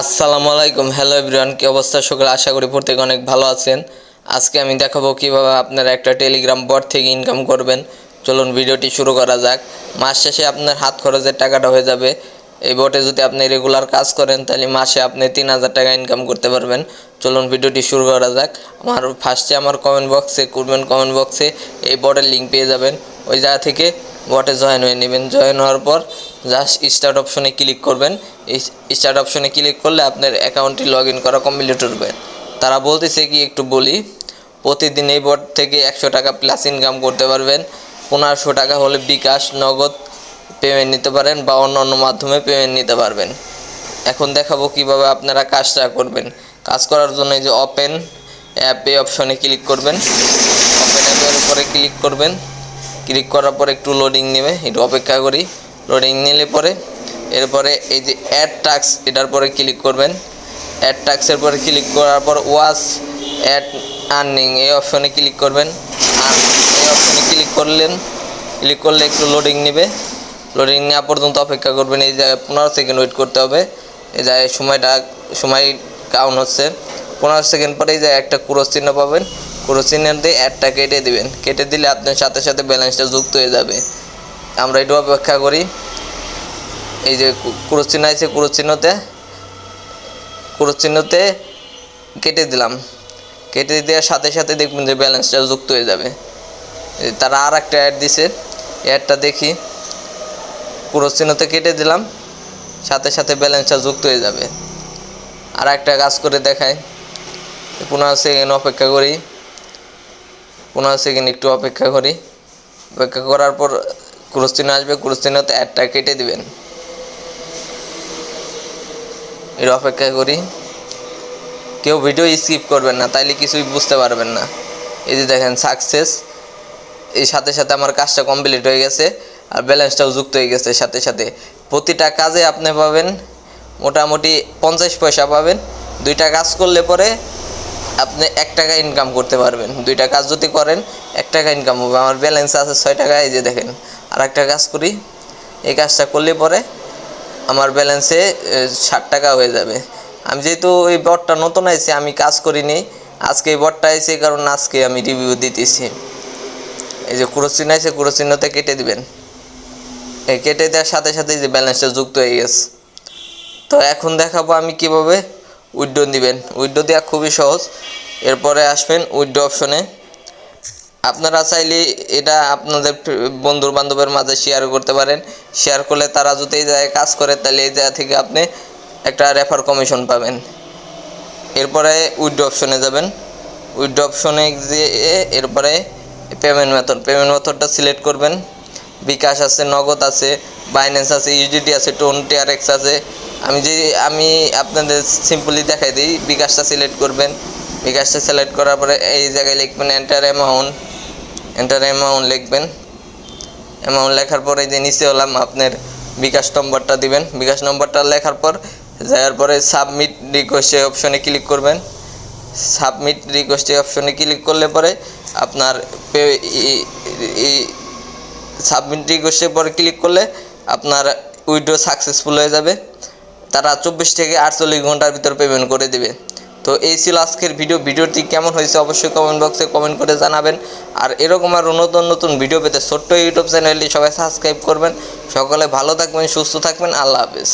আসসালামু আলাইকুম। Hello everyone কি অবস্থা? সকলে আশা করি প্রত্যেকে অনেক ভালো আছেন। আজকে আমি দেখাবো কীভাবে আপনারা একটা টেলিগ্রাম বট থেকে ইনকাম করবেন। চলুন ভিডিওটি শুরু করা যাক। মাস শেষে আপনার হাত খরচের টাকাটা হয়ে যাবে। এই বটে যদি আপনি রেগুলার কাজ করেন, তাহলে মাসে আপনি তিন হাজার টাকা ইনকাম করতে পারবেন। চলুন ভিডিওটি শুরু করা যাক। আমার ফার্স্টে আমার কমেন্ট বক্সে করবেন কমেন্ট বক্সে এই বটের লিঙ্ক পেয়ে যাবেন। ওই জায়গা থেকে বটে জয়েন হয়ে নেবেন। জয়েন হওয়ার পর জাস্ট স্টার্ট অপশনে ক্লিক করবেন। স্টার্ট অপশনে ক্লিক করলে আপনার অ্যাকাউন্টটি লগ ইন করা কমপ্লিট হবে তারা বলতেছে কি একটু বলি, প্রতিদিন এই বট থেকে একশো টাকা প্লাস ইনকাম করতে পারবেন। পনেরোশো টাকা হলে বিকাশ, নগদ পেমেন্ট নিতে পারেন বা অন্য অন্য মাধ্যমে পেমেন্ট নিতে পারবেন। এখন দেখাবো কীভাবে আপনারা কাজটা করবেন। কাজ করার জন্য এই যে ওপেন অ্যাপ এই অপশনে ক্লিক করবেন। ওপেন অ্যাপের উপরে ক্লিক করবেন। ক্লিক করার পর একটু লোডিং নেবে, একটু অপেক্ষা করি। লোডিং নিলে পরে, এরপরে এই যে অ্যাড টাক্স এটার পরে ক্লিক করবেন। অ্যাড টাক্সের পরে ক্লিক করার পর ওয়াচ অ্যাড আর্নিং এই অপশনে ক্লিক করবেন। এই অপশনে ক্লিক করলেন ক্লিক করলে একটু লোডিং নেবে। লোডিং নেওয়া পর্যন্ত অপেক্ষা করবেন, এই জায়গায় পনেরো সেকেন্ড ওয়েট করতে হবে। এই জায়গায় সময়টা, সময় কাউন্ট হচ্ছে। পনেরো সেকেন্ড পরে এই জায়গায় একটা ক্রস চিহ্ন পাবেন। ক্রস চিহ্ন দিয়ে অ্যাডটা কেটে দিবেন। কেটে দিলে আপনার সাথে সাথে ব্যালেন্সটা যুক্ত হয়ে যাবে। আমরা একটু অপেক্ষা করি। এই যে চিহ্ন আছে চিহ্নতে চিহ্নতে কেটে দিলাম। কেটে দেওয়ার সাথে সাথে দেখবেন যে ব্যালেন্সটা যুক্ত হয়ে যাবে। তারা আর একটা অ্যাড দিছে অ্যাডটা দেখি। চিহ্নতে কেটে দিলাম। সাথে সাথে ব্যালেন্সটা যুক্ত হয়ে যাবে। আর একটা কাজ করে দেখায় পনেরো সেকেন্ড অপেক্ষা করি। পনেরো সেকেন্ড একটু অপেক্ষা করি। অপেক্ষা করার পর ক্রুশ আসবে ক্রুশ চিহ্নতে অ্যাডটা কেটে দিবেন। এর অপেক্ষা করি। কেউ ভিডিও স্কিপ করবেন না, তাইলে কিছুই বুঝতে পারবেন না। এই যে দেখেন সাকসেস এই সাথে সাথে আমার কাজটা কমপ্লিট হয়ে গেছে, আর ব্যালেন্সটাও যুক্ত হয়ে গেছে সাথে সাথে। প্রতিটা কাজে আপনি পাবেন মোটামুটি পঞ্চাশ পয়সা পাবেন। দুইটা কাজ করলে পরে আপনি এক টাকা ইনকাম করতে পারবেন। দুইটা কাজ যদি করেন, এক টাকা ইনকাম হবে। আমার ব্যালেন্স আছে ছয় টাকা এই যে দেখেন। আর একটা কাজ করি। এই কাজটা করলে পরে আমার ব্যালেন্সে ষাট টাকা হয়ে যাবে। আমি যেহেতু এই বটটা নতুন আইছি, আমি কাজ করিনি। আজকে এই বটটা আইছে কারণে আজকে আমি রিভিউ দিতেছি। এই যে কুরোচিহ্ন আছে কুরোচিহ্নতে কেটে দিবেন। এই কেটে দেওয়ার সাথে সাথে যে ব্যালেন্সটা যুক্ত হয়ে গেছে। তো এখন দেখাবো আমি কীভাবে উইড্রো দিবেন। উইড্রো দেওয়া খুবই সহজ। এরপরে আসবেন উইড্রো অপশনে। আপনারা চাইলে এটা আপনাদের বন্ধু বান্ধবের মাঝে শেয়ার করতে পারেন। শেয়ার করলে তারা যদি এই জায়গায় কাজ করে, তাহলে এই জায়গা থেকে আপনি একটা রেফার কমিশন পাবেন। এরপরে উইড অপশনে যাবেন। উইড অপশনে গিয়ে এরপরে পেমেন্ট মেথড পেমেন্ট মেথডটা সিলেক্ট করবেন। বিকাশ আছে, নগদ আছে বাইন্যান্স আছে ইউজিটি আছে টোয়েন্টি আর এক্স আছে। আমি যে, আমি আপনাদের সিম্পলি দেখাই দিই, বিকাশটা সিলেক্ট করবেন। বিকাশটা সিলেক্ট করার পরে এই জায়গায় লিখবেন এন্টার অ্যামাউন্ট এন্টার অ্যামাউন্ট লিখবেন। অ্যামাউন্ট লেখার পরে যে নিচে হলাম, আপনার বিকাশ নম্বরটা দিবেন। বিকাশ নম্বরটা লেখার পর, যাওয়ার পরে সাবমিট রিকোয়েস্ট অপশনে ক্লিক করবেন। সাবমিট রিকোয়েস্ট অপশনে ক্লিক করলে পরে আপনার পে সাবমিট রিকোয়েস্টের পরে ক্লিক করলে আপনার উইড্রো সাকসেসফুল হয়ে যাবে। তারা চব্বিশ থেকে আটচল্লিশ ঘণ্টার ভিতর পেমেন্ট করে দেবে। তো এই ছিল আজকের ভিডিও। ভিডিওটি কেমন হয়েছে অবশ্যই কমেন্ট বক্সে কমেন্ট করে জানাবেন। আর এরকম আরও নতুন নতুন ভিডিও পেতে ছোট্ট ইউটিউব চ্যানেলটি সবাই সাবস্ক্রাইব করবেন। সকলে ভালো থাকবেন, সুস্থ থাকবেন। আল্লাহ হাফেজ।